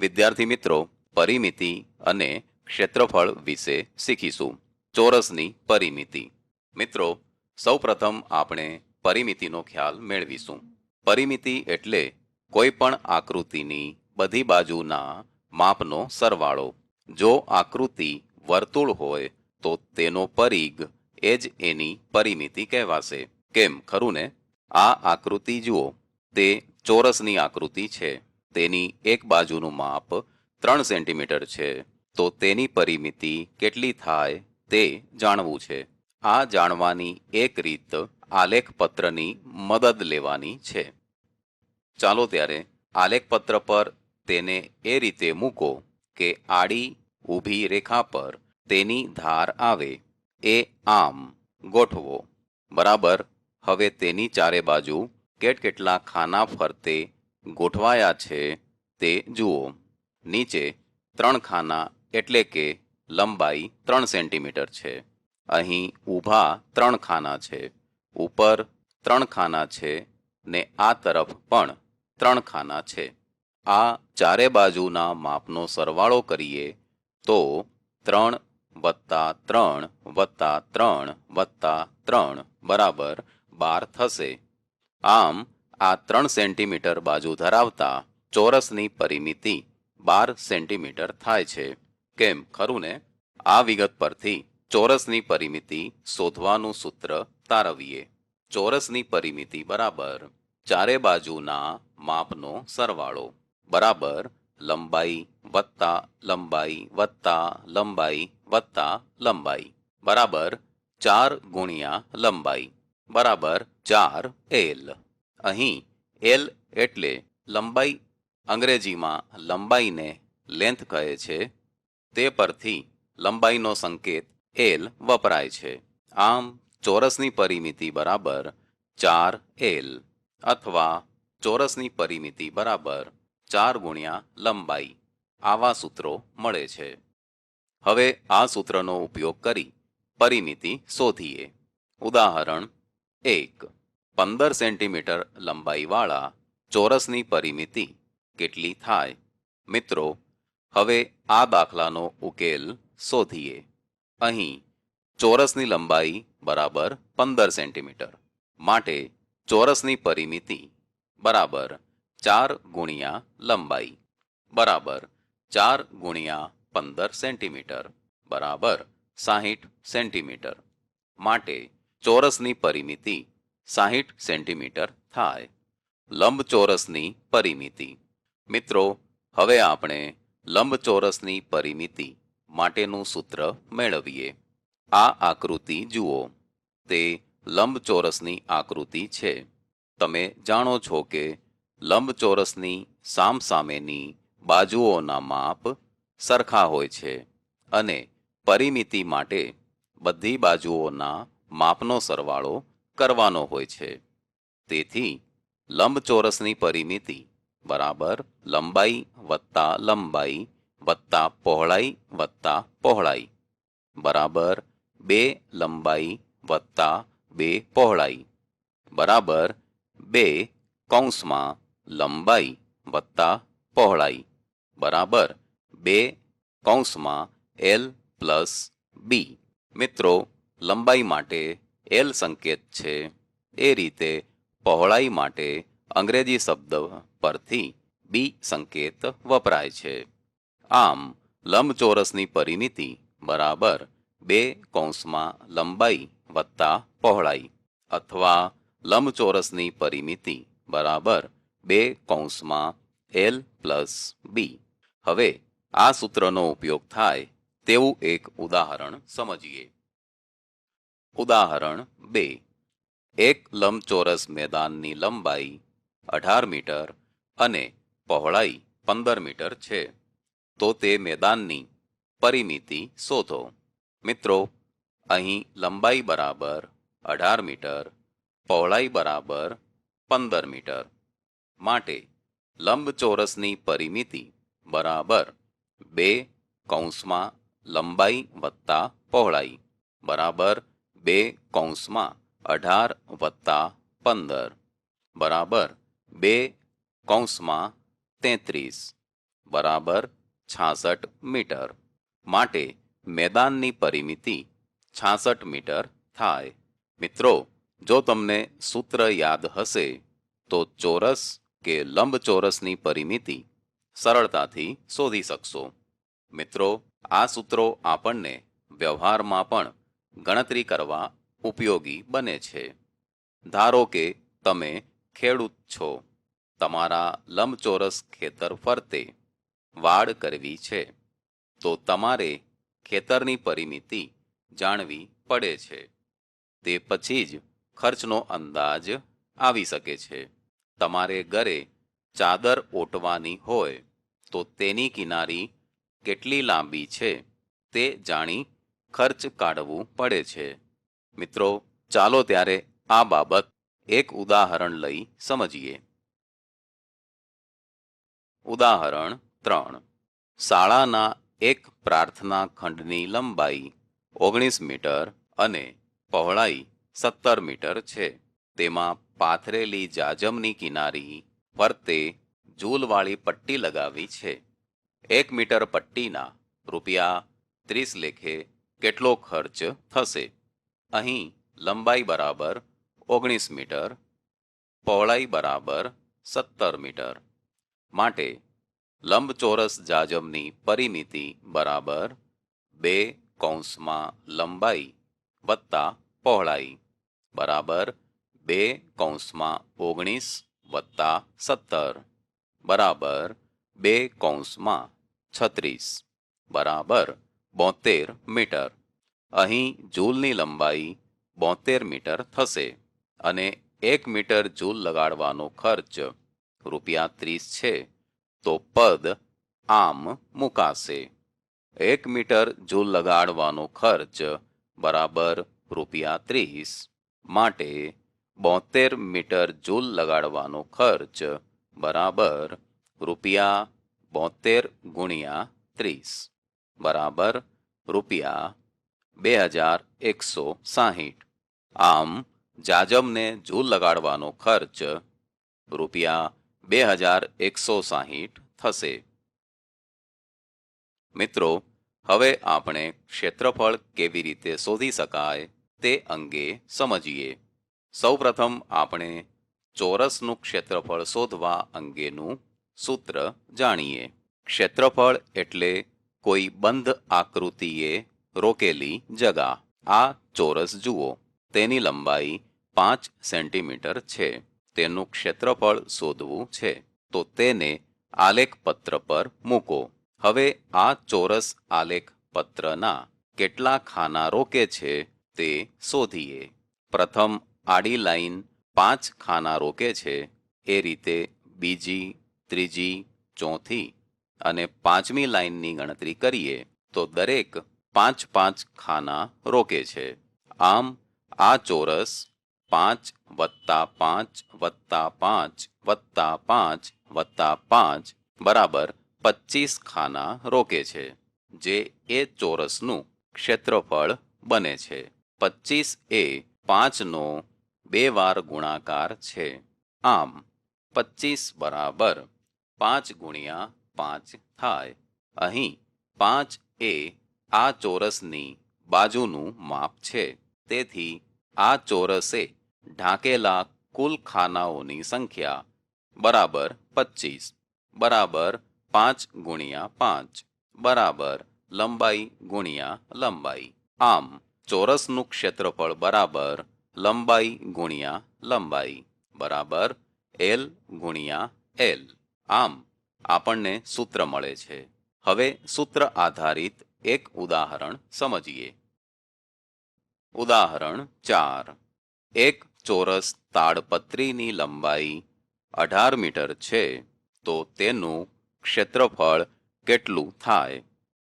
વિદ્યાર્થી મિત્રો, પરિમિતિ અને ક્ષેત્રફળ વિશે શીખીશું. ચોરસની પરિમિતિ. મિત્રો, સૌપ્રથમ આપણે પરિમિતિનો ખ્યાલ મેળવીશું. પરિમિતિ એટલે કોઈ પણ આકૃતિની બધી બાજુના માપનો સરવાળો. જો આકૃતિ વર્તુળ હોય, તો તેનો પરિઘ એ જ એની પરિમિતિ કહેવાશે. કેમ? ખરું ને? આ આકૃતિ જુઓ. તે ચોરસની આકૃતિ છે. તેની એક બાજુનું માપ ત્રણ સેન્ટીમીટર છે, તો તેની પરિમિતિ કેટલી થાય તે જાણવું છે. આ જાણવાની એક રીત આલેખપત્રની મદદ લેવાની છે. ચાલો ત્યારે આલેખપત્ર પર તેને એ રીતે મૂકો કે આડી ઊભી રેખા પર તેની ધાર આવે. એ આમ ગોઠવો. બરાબર? હવે તેની ચારે બાજુ કેટકેટલા ખાના ફરતે ગોઠવાયા છે તે જુઓ. નીચે ત્રણ ખાના એટલે કે લંબાઈ ત્રણ સેન્ટીમીટર છે. અહીં ઊભા ત્રણ ખાના છે. ઉપર ત્રણ ખાના છે ને આ તરફ પણ ત્રણ ખાના છે. આ ચારે બાજુના માપનો સરવાળો કરીએ તો ત્રણ વત્તા ત્રણ વત્તા ત્રણ વત્તા ત્રણ બરાબર બાર થશે. આમ આ ત્રણ સેન્ટીમીટર બાજુ ધરાવતા ચોરસની પરિમિતિ બાર સેન્ટીમીટર થાય છે. કેમ? ખરું ને આ વિગત પરથી ચોરસની પરિમિતિ શોધવાનું સૂત્ર તારવીએ. ચોરસની પરિમિતિ બરાબર ચારે બાજુના માપનો સરવાળો. બરાબર લંબાઈ વત્તા લંબાઈ વત્તા લંબાઈ વત્તા લંબાઈ. બરાબર ચાર ગુણ્યા લંબાઈ. બરાબર ચાર એલ. અહીં એલ એટલે લંબાઈ અંગ્રેજીમાં લંબાઈને લેન્થ કહે છે. તે પરથી લંબાઈનો સંકેત એલ વપરાય છે. આમ ચોરસની પરિમિતિ બરાબર ચાર એલ અથવા ચોરસની પરિમિતિ બરાબર ચાર ગુણ્યા લંબાઈ. આવા સૂત્રો મળે છે. હવે આ સૂત્રનો ઉપયોગ કરી પરિમિતિ શોધીએ. ઉદાહરણ એક. પંદર સેન્ટીમીટર લંબાઈવાળા ચોરસની પરિમિતિ કેટલી થાય? મિત્રો, હવે આ દાખલાનો ઉકેલ શોધીએ. અહીં ચોરસની લંબાઈ બરાબર પંદર સેન્ટીમીટર, માટે ચોરસની પરિમિતિ બરાબર ચાર ગુણ્યા લંબાઈ, બરાબર ચાર ગુણ્યા પંદર સેન્ટીમીટર, બરાબર સાહીઠ સેન્ટીમીટર, માટે ચોરસની પરિમિતિ સાહીઠ સેન્ટીમીટર થાય. લંબચોરસની પરિમિતિ. મિત્રો, હવે આપણે લંબચોરસની પરિમિતિ માટેનું સૂત્ર મેળવીએ. આ આકૃતિ જુઓ. તે લંબચોરસની આકૃતિ છે. તમે જાણો છો કે લંબચોરસની સામસામેની બાજુઓના માપ સરખા હોય છે અને પરિમિતિ માટે બધી બાજુઓના માપનો સરવાળો કરવાનો હોય છે. તેથી, લંબચોરસની પરિમિતિ બરાબર લંબાઈ વત્તા લંબાઈ વત્તા પહોળાઈ વત્તા પહોળાઈ બરાબર બે લંબાઈ વત્તા બે પહોળાઈ બરાબર બે કૌંસમાં લંબાઈ વત્તા પહોળાઈ બરાબર બે કૌંસમાં એલ પ્લસ બી મિત્રો, લંબાઈ માટે એલ સંકેત છે. એ રીતે પહોળાઈ માટે અંગ્રેજી શબ્દ પરથી બી સંકેત વપરાય છે. આમ, લંબચોરસની પરિમિતિ બરાબર બે કૌંસમાં લંબાઈ વત્તા પહોળાઈ અથવા લંબચોરસની પરિમિતિ બરાબર બે કૌંસમાં એલ પ્લસ બી. હવે આ સૂત્રનો ઉપયોગ થાય તેવું એક ઉદાહરણ સમજીએ. ઉદાહરણ બે. એક લંબચોરસ મેદાનની લંબાઈ અઢાર મીટર અને પહોળાઈ પંદર મીટર છે. તો તે મેદાનની પરિમિતિ શોધો. મિત્રો, અહીં લંબાઈ બરાબર અઢાર મીટર, પહોળાઈ બરાબર પંદર મીટર. માટે લંબચોરસની પરિમિતિ બરાબર બે કૌંસમાં લંબાઈ વત્તા પહોળાઈ બરાબર બે કૌંસમાં અઢાર વત્તા પંદર. બરાબર. બે કૌંસમાં તેત્રીસ. બરાબર. છાસઠ મીટર. માટે મેદાનની પરિમિતિ છાસઠ મીટર થાય. મિત્રો, જો તમને સૂત્ર યાદ હશે, તો ચોરસ કે લંબચોરસની પરિમિતિ સરળતાથી શોધી શકશો. મિત્રો, આ સૂત્રો આપણને વ્યવહારમાં પણ ગણતરી કરવા ઉપયોગી બને છે. ધારો કે તમે ખેડૂત છો. તમારા લંબચોરસ ખેતર ફરતે વાડ કરવી છે. તો તમારે ખેતરની પરિમિતિ જાણવી પડે છે. તે પછી જ ખર્ચનો અંદાજ આવી શકે છે. તમારે ઘરે ચાદર ઓટવાની હોય તો તેની કિનારી કેટલી લાંબી છે તે જાણી ખર્ચ કાઢવું પડે છે. મિત્રો, ચાલો ત્યારે આ બાબત એક ઉદાહરણ લઈ સમજીએ. ઉદાહરણ ત્રણ. શાળાના એક પ્રાર્થના ખંડની લંબાઈ ઓગણીસ મીટર અને પહોળાઈ સત્તર મીટર છે. તેમાં પાથરેલી જાજમની કિનારી ફરતે જૂલવાળી પટ્ટી લગાવી છે. એક મીટર પટ્ટીના રૂપિયા ત્રીસ લેખે કેટલો ખર્ચ થશે? અહીં લંબાઈ બરાબર ઓગણીસ મીટર, પહોળાઈ બરાબર સત્તર મીટર. માટે લંબચોરસ જાજમની પરિમિતિ બરાબર બે કૌંસમાં લંબાઈ વત્તા પહોળાઈ બરાબર બે કૌંસમાં ઓગણીસ વત્તા સત્તર બરાબર બે કૌંસમાં છત્રીસ બરાબર બોતેર મીટર. અહીં જૂલની લંબાઈ બોતેર મીટર થશે અને એક મીટર જૂલ લગાડવાનો ખર્ચ રૂપિયા ત્રીસ છે. તો પદ આમ મુકાશે. એક મીટર જૂલ લગાડવાનો ખર્ચ બરાબર રૂપિયા ત્રીસ માટે બોતેર મીટર જૂલ લગાડવાનો ખર્ચ બરાબર રૂપિયા બોતેર ગુણ્યા ત્રીસ. બરાબર રૂપિયા બે હજાર એકસો સાહીઠ. આમ જાજમને જૂલ લગાડવાનો ખર્ચ રૂપિયા બે હજાર એકસો સાહીઠ થશે. મિત્રો, હવે આપણે ક્ષેત્રફળ કેવી રીતે શોધી શકાય તે અંગે સમજીએ. સૌપ્રથમ આપણે ચોરસનું ક્ષેત્રફળ શોધવા અંગેનું સૂત્ર જાણીએ. ક્ષેત્રફળ એટલે કોઈ બંધ આકૃતિએ રોકેલી જગા. આ ચોરસ જુઓ. તેની લંબાઈ પાંચ સેન્ટીમીટર છે. તેનું ક્ષેત્રફળ શોધવું છે. તો તેને આલેખ પત્ર પર મૂકો. હવે આ ચોરસ આલેખ પત્રના કેટલા ખાના રોકે છે તે શોધીએ. પ્રથમ આડી લાઈન પાંચ ખાના રોકે છે. એ રીતે બીજી, ત્રીજી, ચોથી અને પાંચમી લાઈનની ગણતરી કરીએ તો દરેક પાંચ પાંચ ખાના રોકે છે. આમ આ ચોરસ પાંચ વત્તા પાંચ વત્તા પાંચ વત્તા પાંચ વત્તા પાંચ બરાબર પચીસ ખાના રોકે છે, જે એ ચોરસનું ક્ષેત્રફળ બને છે. પચીસ એ પાંચનો બે વાર ગુણાકાર છે. આમ પચીસ બરાબર પાંચ ગુણ્યા પાંચ થાય. અહીં પાંચ એ આ ચોરસની બાજુનું માપ છે. તેથી આ ચોરસે ઢાંકેલા કુલ ખાનાઓની સંખ્યા બરાબર પચીસ, બરાબર પાંચ ગુણ્યા પાંચ, બરાબર લંબાઈ ગુણ્યા લંબાઈ. આમ ચોરસનું ક્ષેત્રફળ બરાબર લંબાઈ ગુણ્યા લંબાઈ, બરાબર એલ ગુણ્યા એલ. આમ આપણને સૂત્ર મળે છે. હવે સૂત્ર આધારિત એક ઉદાહરણ સમજીએ. ઉદાહરણ ચાર. એક ચોરસ તાડપત્રીની લંબાઈ અઢાર મીટર છે, તો તેનું ક્ષેત્રફળ કેટલું થાય?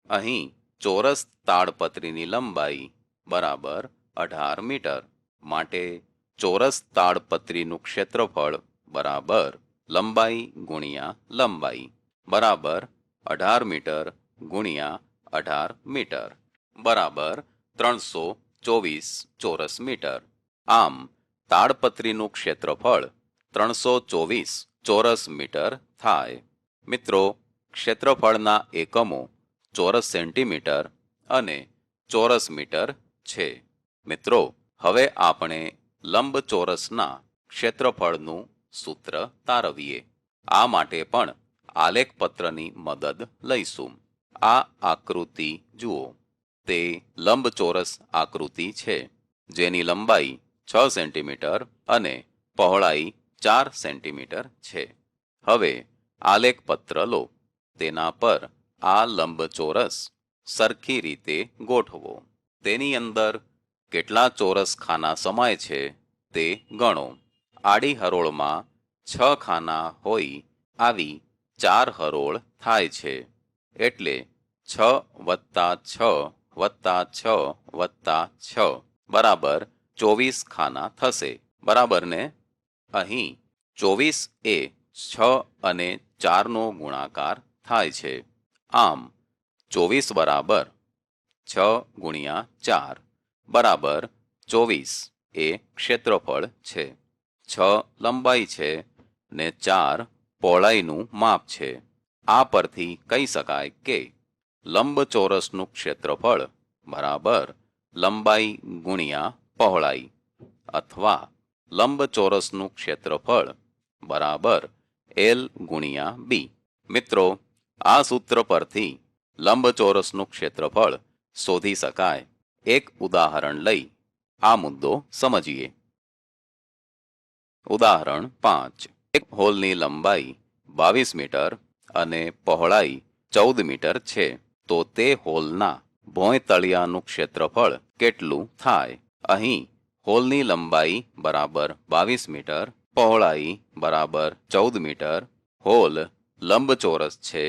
અહીં ચોરસ તાડપત્રીની લંબાઈ બરાબર અઢાર મીટર, માટે ચોરસ તાડપત્રીનું ક્ષેત્રફળ બરાબર લંબાઈ ગુણ્યા લંબાઈ. બરાબર અઢાર મીટર ગુણ્યા અઢાર મીટર. બરાબર ત્રણસો ચોવીસ ચોરસ મીટર. આમ, તાડપત્રીનું ક્ષેત્રફળ ત્રણસો ચોવીસ ચોરસ મીટર થાય. મિત્રો, ક્ષેત્રફળના એકમો ચોરસ સેન્ટીમીટર અને ચોરસ મીટર છે. મિત્રો, હવે આપણે લંબચોરસના ક્ષેત્રફળનું સૂત્ર તારવીએ. આ માટે પણ આલેખપત્રની મદદ લઈશું. આ આકૃતિ જુઓ. તે લંબચોરસ આકૃતિ છે, જેની લંબાઈ છ સેન્ટીમીટર અને પહોળાઈ ચાર સેન્ટીમીટર છે. હવે આલેખપત્ર લો. તેના પર આ લંબચોરસ સરખી રીતે ગોઠવો. તેની અંદર કેટલા ચોરસ ખાના સમાય છે તે ગણો. આડી હરોળમાં છ ખાના હોય આવી ચાર હરોળ થાય છે. એટલે છ વત્તા છ વત્તા છ વત્તા છ બરાબર ચોવીસ ખાના થશે. બરાબર ને? અહીં ચોવીસ એ છ અને ચારનો ગુણાકાર થાય છે. આમ ચોવીસ બરાબર છ ગુણ્યા ચાર બરાબર ચોવીસ એ ક્ષેત્રફળ છે. છ લંબાઈ છે ને ચાર પહોળાઈનું માપ છે. આ પરથી કહી શકાય કે લંબચોરસનું ક્ષેત્રફળ બરાબર લંબાઈ ગુણ્યા પહોળાઈ અથવા લંબચોરસનું ક્ષેત્રફળ બરાબર એલ ગુણ્યા બી. મિત્રો, આ સૂત્ર પરથી લંબચોરસનું ક્ષેત્રફળ શોધી શકાય. એક ઉદાહરણ લઈ આ મુદ્દો સમજીએ. ઉદાહરણ પાંચ. એક હોલની લંબાઈ બાવીસ મીટર અને પહોળાઈ ચૌદ મીટર છે. તો તે હોલના ભોંય તળિયાનું ક્ષેત્રફળ કેટલું થાય? અહીં હોલની લંબાઈ બરાબર બાવીસ મીટર, પહોળાઈ બરાબર ચૌદ મીટર, હોલ લંબચોરસ છે.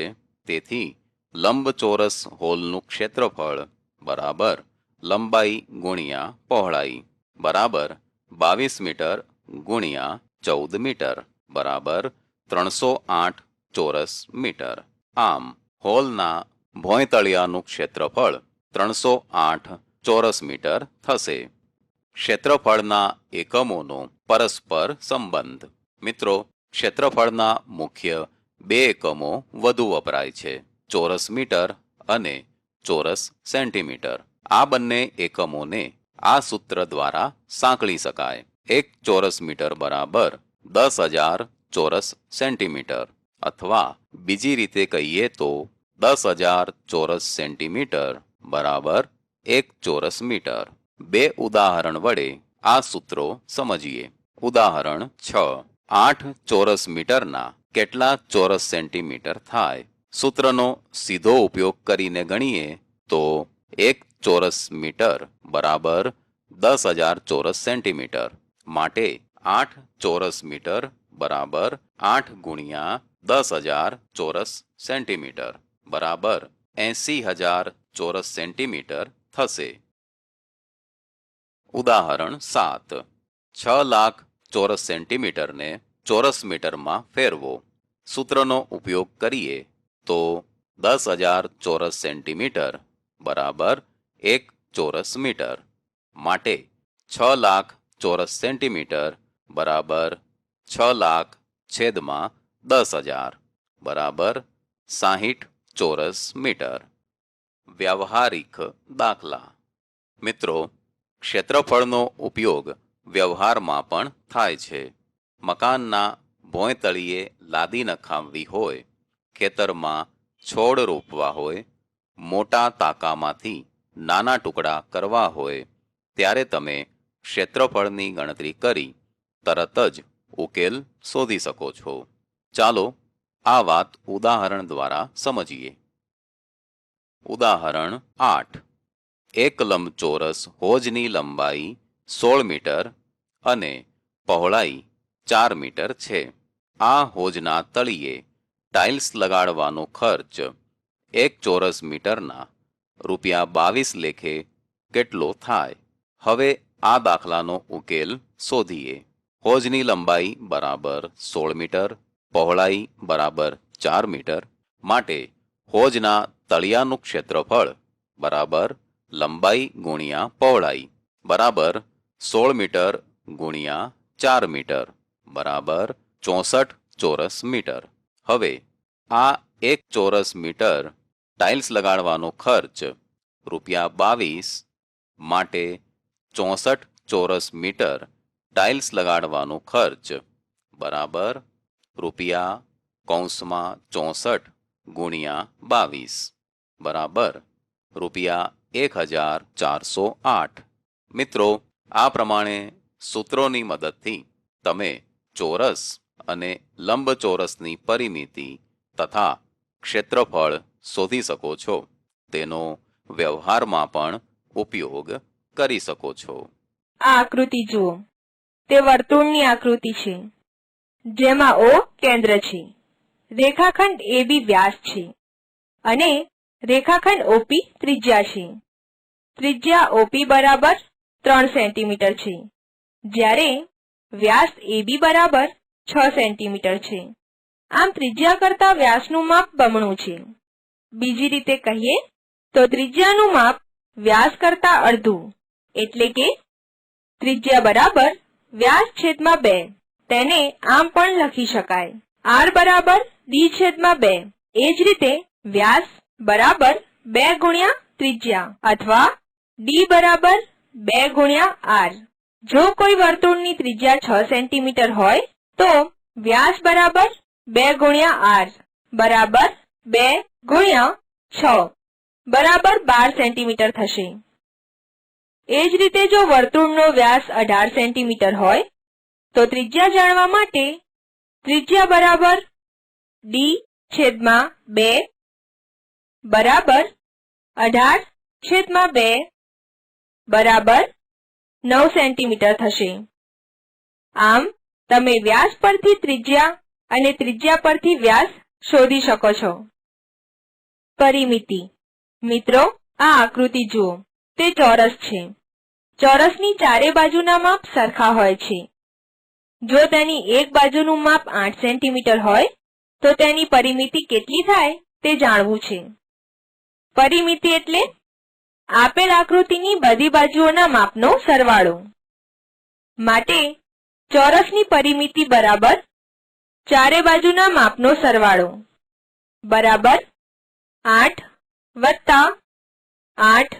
તેથી લંબચોરસ હોલનું ક્ષેત્રફળ બરાબર લંબાઈ ગુણ્યા પહોળાઈ બરાબર બાવીસ મીટર ગુણ્યા ચૌદ મીટર બરાબર ત્રણસો આઠ ચોરસ મીટર. આમ, હોલના ભોંયતળિયાનું ક્ષેત્રફળ ત્રણસો આઠ ચોરસ મીટર થશે. ક્ષેત્રફળના એકમોનો પરસ્પર સંબંધ. મિત્રો, ક્ષેત્રફળના મુખ્ય બે એકમો વધુ વપરાય છે, ચોરસ મીટર અને ચોરસ સેન્ટીમીટર. આ બંને એકમોને આ સૂત્ર દ્વારા સાંકળી શકાય. એક ચોરસ મીટર બરાબર દસ હજાર ચોરસ સેન્ટીમીટર. અથવા બીજી રીતે કહીએ તો દસ હજાર ચોરસ સેન્ટીમીટર બરાબર એક ચોરસ મીટર. બે ઉદાહરણ વડે આ સૂત્રો સમજીએ. ઉદાહરણ છ. આઠ ચોરસ મીટરના કેટલા ચોરસ સેન્ટીમીટર થાય? સૂત્રનો સીધો ઉપયોગ કરીને ગણીએ તો એક ચોરસ મીટર બરાબર દસ હજાર ચોરસ સેન્ટીમીટર. માટે આઠ ચોરસ મીટર બરાબર આઠ ગુણ્યા દસ હજાર ચોરસ સેન્ટીમીટર બરાબર એંસી હજાર ચોરસ સેન્ટીમીટર થશે. ઉદાહરણ સાત. છ લાખ ચોરસ સેન્ટીમીટરને ચોરસ મીટરમાં ફેરવો. સૂત્રનો ઉપયોગ કરીએ તો દસ હજાર ચોરસ સેન્ટીમીટર બરાબર એક ચોરસ મીટર. માટે છ લાખ ચોરસ સેન્ટીમીટર બરાબર છ લાખ છેદમાં દસ હજાર બરાબર સાહીઠ ચોરસ મીટર. વ્યવહારિક દાખલા. મિત્રો, ક્ષેત્રફળનો ઉપયોગ વ્યવહારમાં પણ થાય છે. મકાનના ભોંયતળીએ લાદી નખાવવી હોય, ખેતરમાં છોડ રોપવા હોય, મોટા તાકામાંથી નાના ટુકડા કરવા હોય, ત્યારે તમે ક્ષેત્રફળની ગણતરી કરી તરત જ ઉકેલ શોધી શકો છો. ચાલો આ વાત ઉદાહરણ દ્વારા સમજીએ. ઉદાહરણ આઠ. એક લંબચોરસ હોજની લંબાઈ સોળ મીટર અને પહોળાઈ ચાર મીટર છે. આ હોજના તળિયે ટાઇલ્સ લગાડવાનો ખર્ચ એક ચોરસ મીટરના રૂપિયા બાવીસ લેખે કેટલો થાય? હવે આ દાખલાનો ઉકેલ શોધીએ. હોજની લંબાઈ બરાબર સોળ મીટર, પહોળાઈ બરાબર ચાર મીટર, માટે હોજના તળિયાનું ક્ષેત્રફળ બરાબર લંબાઈ ગુણ્યા પહોળાઈ બરાબર સોળ મીટર ગુણ્યા ચાર મીટર, બરાબર ચોસઠ ચોરસ મીટર. હવે આ એક ચોરસ મીટર ટાઇલ્સ લગાડવાનો ખર્ચ રૂપિયા બાવીસ માટે ચોસઠ ચોરસ મીટર ટાઇલ્સ લગાડવાનો ખર્ચ. બરાબર? રૂપિયા કૌંસમાં ચોસઠ ગુણ્યા બાવીસ. બરાબર? રૂપિયા એક હજાર ચારસો આઠ. મિત્રો, આ પ્રમાણે સૂત્રોની મદદથી તમે ચોરસ અને લંબચોરસની પરિમિતિ તથા ક્ષેત્રફળ શોધી શકો છો. તેનો વ્યવહારમાં પણ ઉપયોગ કરી શકો છો. આ આકૃતિ જુઓ. તે વર્તુળની આકૃતિ છે. જેમાં ઓ કેન્દ્ર છે. રેખાખંડ AB વ્યાસ છે. અને રેખાખંડ OP ત્રિજ્યા છે. ત્રિજ્યા OP બરાબર ત્રણ સેન્ટીમીટર છે. જ્યારે વ્યાસ AB બરાબર છ સેન્ટીમીટર છે. આમ ત્રિજ્યા કરતા વ્યાસનું માપ બમણું છે. બીજી રીતે કહીએ તો ત્રિજ્યાનું માપ વ્યાસ કરતા અડધું એટલે કે ત્રિજ્યા બરાબર વ્યાસ છેદમાં બે. તેને આમ પણ લખી શકાય. આર બરાબર ડી છેદમાં બે. એ જ રીતે વ્યાસ બરાબર બે ગુણ્યા ત્રિજ્યા અથવા ડી બરાબર બે ગુણ્યા આર. જો કોઈ વર્તુળની ત્રિજ્યા છ સેન્ટીમીટર હોય, તો વ્યાસ બરાબર બે ગુણ્યા આર. બરાબર બે ગુણ્યા છ. બરાબર બાર સેન્ટીમીટર થશે. એ જ રીતે જો વર્તુળનો વ્યાસ અઢાર સેન્ટીમીટર હોય, તો ત્રિજ્યા જાણવા માટે ત્રિજ્યા બરાબર ડી છેદમાં બે બરાબર અઢાર છેદમાં બે બરાબર નવ સેન્ટીમીટર થશે. આમ, તમે વ્યાસ પરથી ત્રિજ્યા અને ત્રિજ્યા પરથી વ્યાસ શોધી શકો છો. પરિમિતિ. મિત્રો, આ આકૃતિ જુઓ. તે ચોરસ છે. ચોરસની ચારે બાજુના માપ સરખા હોય છે. જો તેની એક બાજુનું માપ આઠ સેન્ટીમીટર હોય, તો તેની પરિમિતિ કેટલી થાય તે જાણવું છે. પરિમિતિ એટલે આપેલ આકૃતિની બધી બાજુઓના માપનો સરવાળો. માટે ચોરસની પરિમિતિ બરાબર ચારે બાજુના માપનો સરવાળો. બરાબર આઠ વત્તા આઠ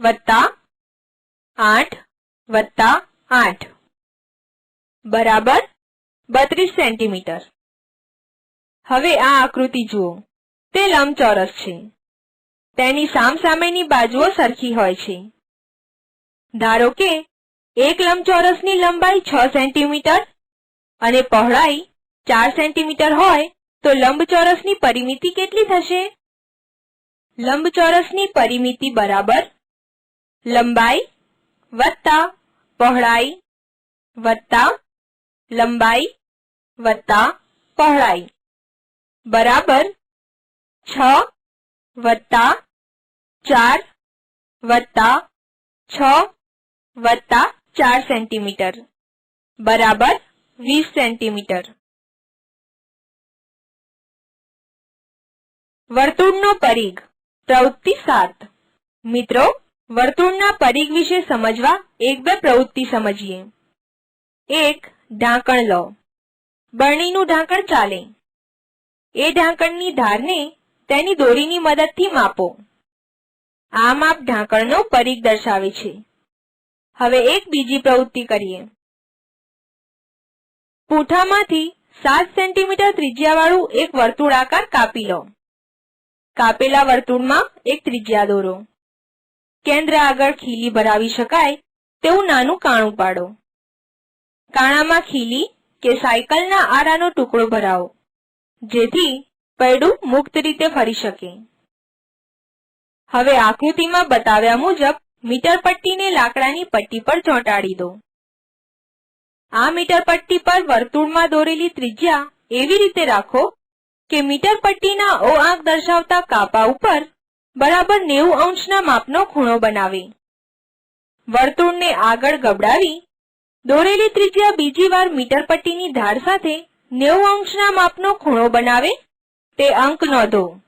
વત્તા આઠ વત્તા આઠ. બરાબર? બત્રીસ સેન્ટીમીટર. હવે આ આકૃતિ જુઓ. તે લંબચોરસ છે. તેની સામસામેની બાજુઓ સરખી હોય છે. ધારો કે, એક લંબચોરસની લંબાઈ છ સેન્ટીમીટર અને પહોળાઈ ચાર સેન્ટીમીટર હોય તો લંબચોરસની પરિમિતિ કેટલી થશે? લંબચોરસની પરિમિતિ બરાબર? લંબાઈ વત્તા પહોળાઈ, વત્તા લંબાઈ, વત્તા પહોળાઈ. બરાબર છ વત્તા ચાર વત્તા છ વત્તા ચાર સેન્ટીમીટર. બરાબર વીસ સેન્ટીમીટર. વર્તુળનો પરિઘ, પ્રવૃત્તિ સાત. મિત્રો વર્તુળના પરિઘ વિશે સમજવા એક બે પ્રવૃત્તિ સમજીએ. એક, ઢાંકણ લો. બરણીનું ઢાંકણ ચાલે. એ ઢાંકણની ધારને તેની દોરીની મદદથી માપો. આ માપ ઢાંકણનો પરિઘ દર્શાવે છે. હવે એક બીજી પ્રવૃત્તિ કરીએ. પૂઠામાંથી સાત સેન્ટીમીટર ત્રિજ્યાવાળું એક વર્તુળાકાર કાપી લો. કાપેલા વર્તુળમાં એક ત્રિજ્યા દોરો. કેન્દ્ર આગળ ખીલી ભરાવી શકાય તેવું નાનું કાણું પાડો. કાણામાં ખીલી કે સાયકલના આરાનો ટુકડો ભરાવો, જેથી પૈડું મુક્ત રીતે ફરી શકે. હવે આકૃતિમાં બતાવ્યા મુજબ મીટર પટ્ટીને લાકડાની પટ્ટી પર ચોંટાડી દો. આ મીટર પટ્ટી પર વર્તુળમાં દોરેલી ત્રિજ્યા એવી રીતે રાખો કે મીટર પટ્ટીના ઓ આંક દર્શાવતા કાપા ઉપર બરાબર નેવું અંશના માપનો ખૂણો બનાવી. વર્તુળને આગળ ગબડાવી, દોરેલી ત્રિજ્યા બીજી વાર મીટર પટ્ટીની ધાર સાથે નેવું અંશના માપનો ખૂણો બનાવે, તે અંક નોંધો.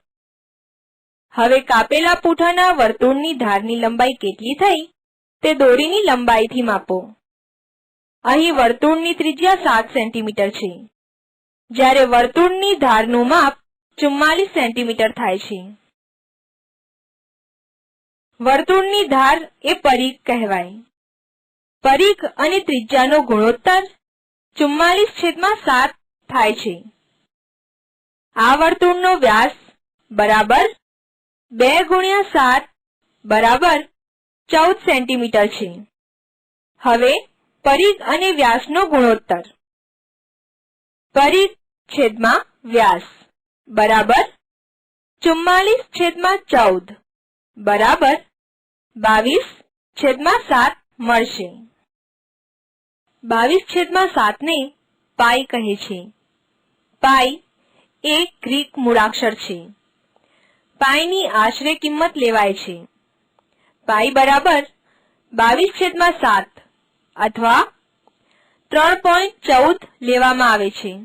હવે કાપેલા પૂંઠાના વર્તુળની ધારની લંબાઈ કેટલી થઈ, તે દોરીની લંબાઈથી માપો. અહીં વર્તુળની ત્રિજ્યા સાત સેન્ટીમીટર છે. જ્યારે વર્તુળની ધારનું માપ ચુમ્માલીસ સેન્ટીમીટર થાય છે. વર્તુળની ધાર એ પરીખ કહેવાય. પરીખ અને ત્રિજ્યાનો ગુણોત્તર ચુમ્માલીસ છેદમાં સાત થાય છે. આ વર્તુળનો વ્યાસ બરાબર બે ગુણ્યા સાત બરાબર ચૌદ સેન્ટીમીટર છે. હવે પરીખ અને વ્યાસનો ગુણોત્તર. પરીખ છેદમાં વ્યાસ બરાબર ચુમ્માલીસ છેદમાં ચૌદ બરાબર બાવીસ છેદમાં સાત મળશે. બાવીસ છેદમાં સાતને પાઈ કહે છે. પાઈ એ ગ્રીક મૂળાક્ષર છે. પાઈની આશરે કિંમત લેવાય છે. પાઈ બરાબર બાવીસ છેદમાં સાત અથવા ત્રણ પોઈન્ટ ચૌદ લેવામાં આવે છે.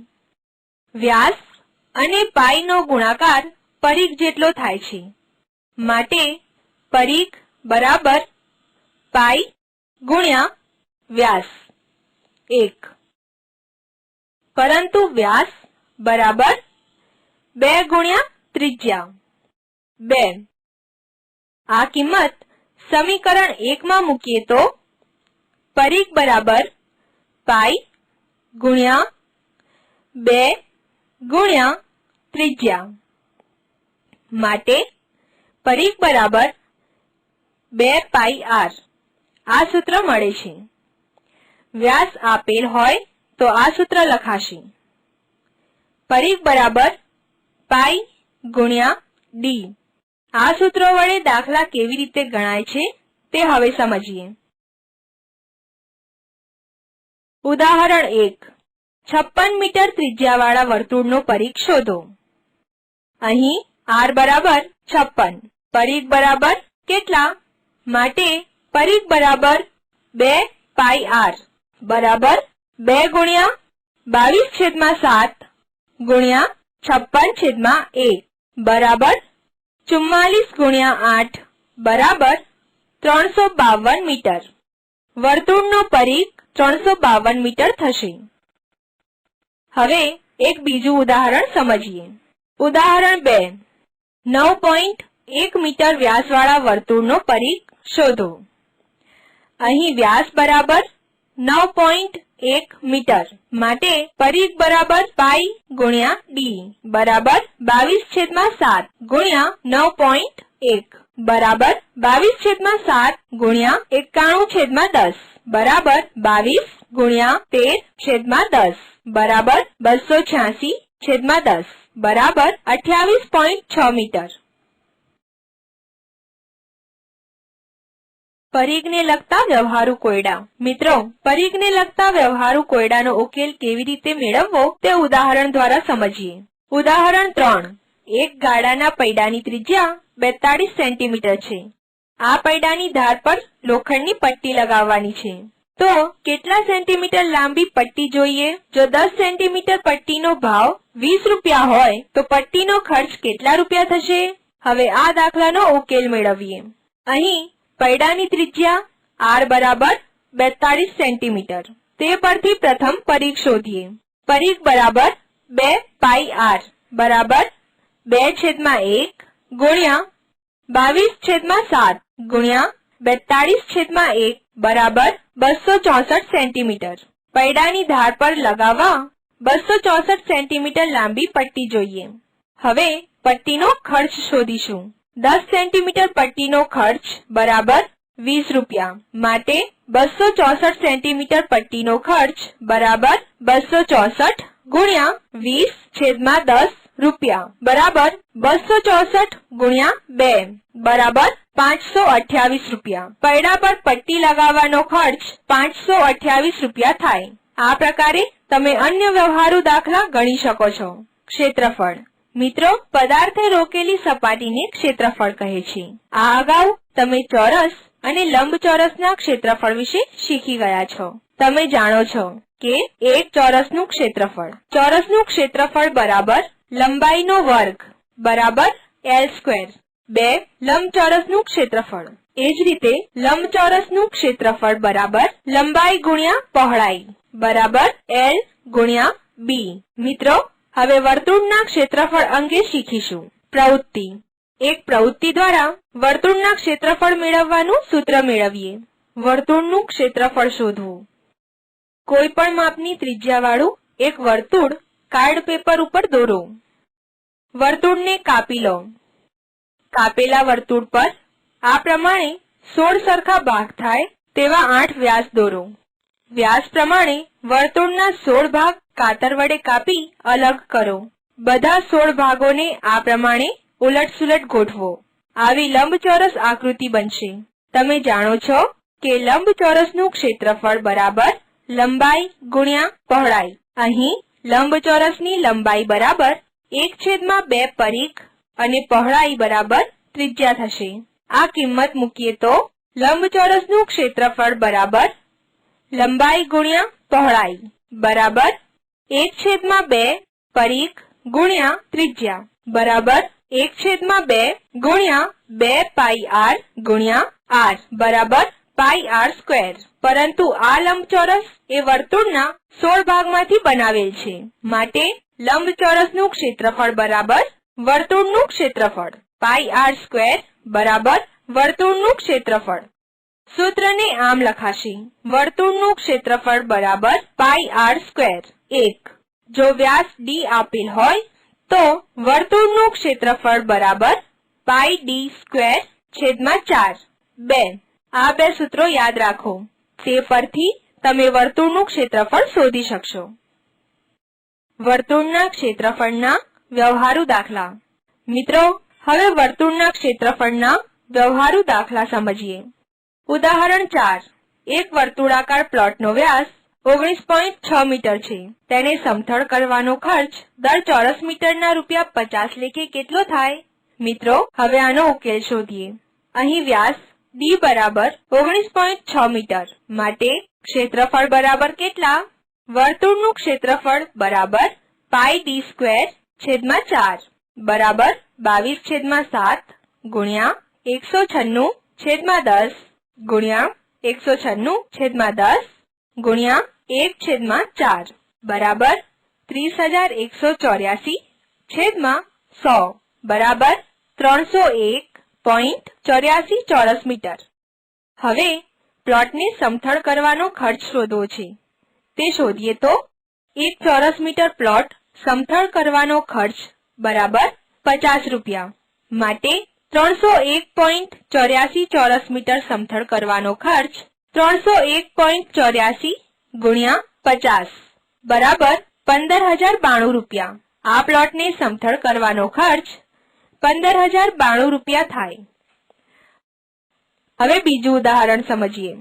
વ્યાસ અને પાઈનો ગુણાકાર પરીખ જેટલો થાય છે. માટે પરિઘ બરાબર પાઈ ગુણ્યા વ્યાસ એક પરંતુ વ્યાસ બરાબર બે ગુણ્યા ત્રિજ્યા બે આ કિંમત સમીકરણ એકમાં મૂકીએ તો પરિઘ બરાબર પાઈ ગુણ્યા બે ગુણ્યા ત્રિજ્યા માટે પરિઘ બરાબર બે પાઈ આર. આ સૂત્ર મળે છે. વ્યાસ આપેલ હોય તો આ સૂત્ર લખાશે. પરિઘ બરાબર પાઈ ગુણ્યા ડી. આ સૂત્રો વડે દાખલા કેવી રીતે ગણાય છે તે હવે સમજીએ. ઉદાહરણ એક. છપ્પન મીટર ત્રિજ્યાવાળા વર્તુળનો પરિઘ શોધો. અહીં આર બરાબર છપ્પન. પરિઘ બરાબર કેટલા? માટે પરિઘ બરાબર બે પાઈ આર. બરાબર બે ગુણ્યા બાવીસ છેદમાં સાત ગુણ્યા છપ્પન છેદમાં એક. બરાબર ચુમ્માલીસ ગુણ્યા આઠ. બરાબર ત્રણસો બાવન મીટર. વર્તુળનો પરિઘ ત્રણસો બાવન મીટર થશે. હવે એક બીજું ઉદાહરણ સમજીએ. ઉદાહરણ બે. નવ પોઈન્ટ એક મીટર વ્યાસવાળા વર્તુળનો પરિઘ શોધો. અહીં વ્યાસ બરાબર નવ પોઈન્ટ એક મીટર માટે પરિઘ બરાબર પાઈ ગુણ્યા ડી બરાબર બાવીસ છેદમાં સાત ગુણ્યા નવ પોઈન્ટ એક બરાબર બાવીસ છેદમાં સાત ગુણ્યા એકાણું છેદમાં દસ બરાબર બાવીસ ગુણ્યા તેર છેદમાં દસ બરાબર બસો છ્યાસી છેદમાં દસ બરાબર અઠ્યાવીસ પોઈન્ટ છ મીટર. પરિઘને લગતા વ્યવહારુ કોયડા. મિત્રો પરીગને લગતા વ્યવહારુ કોયડાનો ઉકેલ કેવી રીતે મેળવવો તે ઉદાહરણ દ્વારા સમજીએ. ઉદાહરણ ત્રણ. એક ગાડાના પૈડાની ત્રિજ્યા બેતાળીસ સેન્ટીમીટર છે. આ પૈડાની ધાર પર લોખંડની પટ્ટી લગાવવાની છે. તો કેટલા સેન્ટીમીટર લાંબી પટ્ટી જોઈએ? જો દસ સેન્ટીમીટર પટ્ટીનો ભાવ વીસ રૂપિયા હોય, તો પટ્ટીનો ખર્ચ કેટલા રૂપિયા થશે? હવે આ દાખલાનો ઉકેલ મેળવીએ. અહીં પૈડાની ત્રિજ્યા આર બરાબર બેતાળીસ સેન્ટીમીટર. તે પરથી પ્રથમ પરીખ શોધીએ. પરીખ બરાબર બે પાઈ આર બરાબર બે છેદમાં એક ગુણ્યા બાવીસ છેદમાં સાત ગુણ્યા બેતાળીસ છેદમાં એક બરાબર બસો ચોસઠ સેન્ટીમીટર. પૈડાની ધાર પર લગાવવા બસો ચોસઠ સેન્ટીમીટર લાંબી પટ્ટી જોઈએ. હવે પટ્ટીનો ખર્ચ શોધીશું. દસ સેન્ટીમીટર પટ્ટીનો ખર્ચ, બરાબર, વીસ રૂપિયા. માટે બસો ચોસઠ સેન્ટીમીટર પટ્ટીનો ખર્ચ, બરાબર, બસો ચોસઠ ગુણ્યા વીસ છેદમાં દસ રૂપિયા. બરાબર, બસો ચોસઠ ગુણ્યા બે, બરાબર, પાંચસો અઠ્યાવીસ રૂપિયા. પૈડા પર પટ્ટી લગાવવાનો ખર્ચ પાંચસો અઠ્યાવીસ રૂપિયા થાય. આ પ્રકારે તમે અન્ય વ્યવહારુ દાખલા ગણી શકો છો. ક્ષેત્રફળ. મિત્રો, પદાર્થે રોકેલી સપાટીને ક્ષેત્રફળ કહે છે. આ અગાઉ તમે ચોરસ અને લંબચોરસના ક્ષેત્રફળ વિશે શીખી ગયા છો. તમે જાણો છો કે એક ચોરસનું ક્ષેત્રફળ ચોરસનું ક્ષેત્રફળ બરાબર લંબાઈનો વર્ગ બરાબર એલ સ્ક્વેર બે, લંબચોરસનું ક્ષેત્રફળ. એ જ રીતે લંબચોરસનું ક્ષેત્રફળ બરાબર લંબાઈ ગુણ્યા પહોળાઈ બરાબર એલ ગુણ્યા બી મિત્રો હવે વર્તુળના ક્ષેત્રફળ અંગે શીખીશું. પ્રવૃત્તિ. એક પ્રવૃત્તિ દ્વારા વર્તુળના ક્ષેત્રફળ મેળવવાનું સૂત્ર મેળવીએ. વર્તુળનું ક્ષેત્રફળ શોધવું. કોઈ પણ માપની ત્રિજ્યાવાળું એક વર્તુળ કાર્ડ પેપર ઉપર દોરો. વર્તુળને કાપી લો. કાપેલા વર્તુળ પર આ પ્રમાણે સોળ સરખા ભાગ થાય તેવા આઠ વ્યાસ દોરો. વ્યાસ પ્રમાણે વર્તુળના સોળ ભાગ કાતર વડે કાપી અલગ કરો. બધા સોળ ભાગોને આ પ્રમાણે ઉલટ સુલટ ગોઠવો. આવી લંબચોરસ આકૃતિ બનશે. તમે જાણો છો કે લંબચોરસનું ક્ષેત્રફળ બરાબર લંબાઈ ગુણ્યા પહોળાઈ. અહીં લંબચોરસની લંબાઈ બરાબર એક છેદમાં બે પરીખ અને પહોળાઈ બરાબર ત્રિજ્યા થશે. આ કિંમત મૂકીએ તો લંબચોરસનું ક્ષેત્રફળ બરાબર લંબાઈ ગુણ્યા પહોળાઈ. બરાબર એક છેદમાં બે પરીખ ગુણ્યા ત્રિજ્યા. બરાબર? એક છેદમાં બે ગુણ્યા બે પાઈ આર ગુણ્યા આર બરાબર? પાઈ આર સ્ક્વેર પરંતુ આ લંબચોરસ એ વર્તુળના સોળ ભાગમાંથી બનાવેલ છે. માટે લંબચોરસનું ક્ષેત્રફળ બરાબર વર્તુળનું ક્ષેત્રફળ. પાઈ આર સ્ક્વેર બરાબર વર્તુળનું ક્ષેત્રફળ. સૂત્રને આમ લખાશે. વર્તુળનું ક્ષેત્રફળ બરાબર પાઈ આર સ્ક્વેર એક. જો વ્યાસ ડી આપેલ હોય, તો વર્તુળનું ક્ષેત્રફળ બરાબર પાઈ ડી સ્ક્વેર છેદમાં ચાર. બે. આ બે સૂત્રો યાદ રાખો. તે પરથી તમે વર્તુળનું ક્ષેત્રફળ શોધી શકશો. વર્તુળના ક્ષેત્રફળના વ્યવહારુ દાખલા. મિત્રો, હવે વર્તુળના ક્ષેત્રફળના વ્યવહારુ દાખલા સમજીએ. ઉદાહરણ ચાર. એક વર્તુળાકાર પ્લોટનો વ્યાસ ઓગણીસ પોઈન્ટ છ મીટર છે. તેને સમથળ કરવાનો ખર્ચ દર ચોરસ મીટરના રૂપિયા પચાસ લેખે કેટલો થાય? મિત્રો, હવે આનો ઉકેલ શોધીએ. અહીં વ્યાસ ડી બરાબર ઓગણીસ પોઈન્ટ છ મીટર. માટે ક્ષેત્રફળ બરાબર કેટલા? વર્તુળનું ક્ષેત્રફળ બરાબર પાઈ ડી સ્ક્વેર છેદમાં ચાર. બરાબર બાવીસ છેદમાં સાત ગુણ્યા એકસો છન્નું છેદમાં દસ ગુણ્યા એકસો છન્નું છેદમાં દસ ગુણ્યા એક છેદમાં ચાર, બરાબર ત્રીસ હજાર એકસો ચોર્યાસી છેદમાં સો, બરાબર ત્રણસો એક પોઈન્ટ ચોર્યાસી ચોરસ મીટર. હવે પ્લોટને સમથળ કરવાનો ખર્ચ શોધવો છે. તે શોધીએ તો એક ચોરસ મીટર પ્લોટ સમથળ કરવાનો ખર્ચ બરાબર પચાસ રૂપિયા માટે ત્રણસો એક પોઈન્ટ ચોર્યાસી ચોરસ મીટર સમથળ કરવાનો ખર્ચ ત્રણસો એક પોઈન્ટ ચોર્યાસી ગુણ્યા પચાસ બરાબર પંદર હજાર બાણું રૂપિયા. આ પ્લોટને સમથળ કરવાનો ખર્ચ પંદર હજાર બાણું રૂપિયા થાય. હવે બીજું ઉદાહરણ સમજીએ.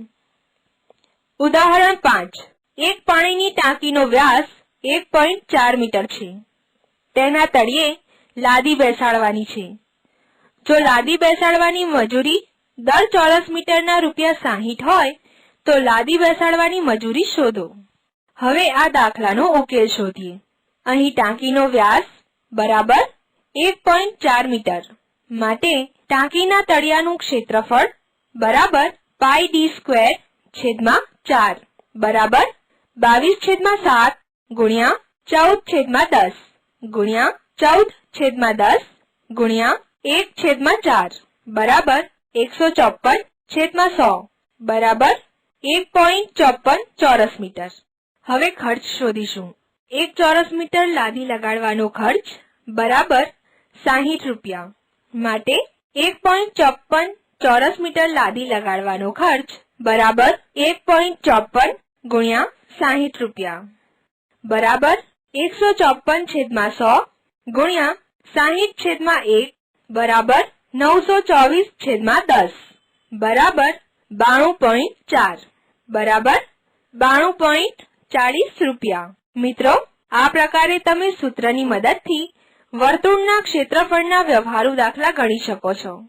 ઉદાહરણ પાંચ. એક પાણીની ટાંકીનો વ્યાસ એક પોઈન્ટ ચાર મીટર છે. તેના તળિયે લાદી બેસાડવાની છે. જો લાદી બેસાડવાની મજૂરી દર ચોરસ મીટરના રૂપિયા સાહીઠ હોય તો લાદી બેસાડવાની મજૂરી શોધો. હવે આ દાખલાનો ઉકેલ શોધીએ. અહીં ટાંકીનો વ્યાસ બરાબર એક પોઈન્ટ ચાર મીટર. માટે ટાંકીના તળિયાનું ક્ષેત્રફળ બરાબર પાઈ ડી સ્ક્વેર છેદમાં ચાર બરાબર બાવીસ છેદમાં સાત ગુણ્યા ચૌદ છેદમાં દસ ગુણ્યા ચૌદ છેદમાં દસ ગુણ્યા એક છેદમાં ચાર બરાબર એકસો ચોપન છેદમાં સો બરાબર એક પોઈન્ટ ચોપન ચોરસ મીટર. હવે ખર્ચ શોધીશું. એક ચોરસ મીટર લાદી લગાડવાનો ખર્ચ બરાબર સાહીઠ રૂપિયા. માટે એક પોઈન્ટ ચોપન ચોરસ મીટર લાદી લગાડવાનો ખર્ચ બરાબર એક પોઈન્ટ ચોપન ગુણ્યા સાહીઠ રૂપિયા. બરાબર એકસો ચોપન છેદમાં સો ગુણ્યા સાહીઠ છેદમાં એક બરાબર નવસો ચોવીસ છેદમાં દસ. બરાબર બાણું પોઈન્ટ ચાર. બરાબર? બાણું પોઈન્ટ ચાલીસ રૂપિયા. મિત્રો, આ પ્રકારે તમે સૂત્રની મદદથી વર્તુળના ક્ષેત્રફળના વ્યવહારુ દાખલા ગણી શકો છો.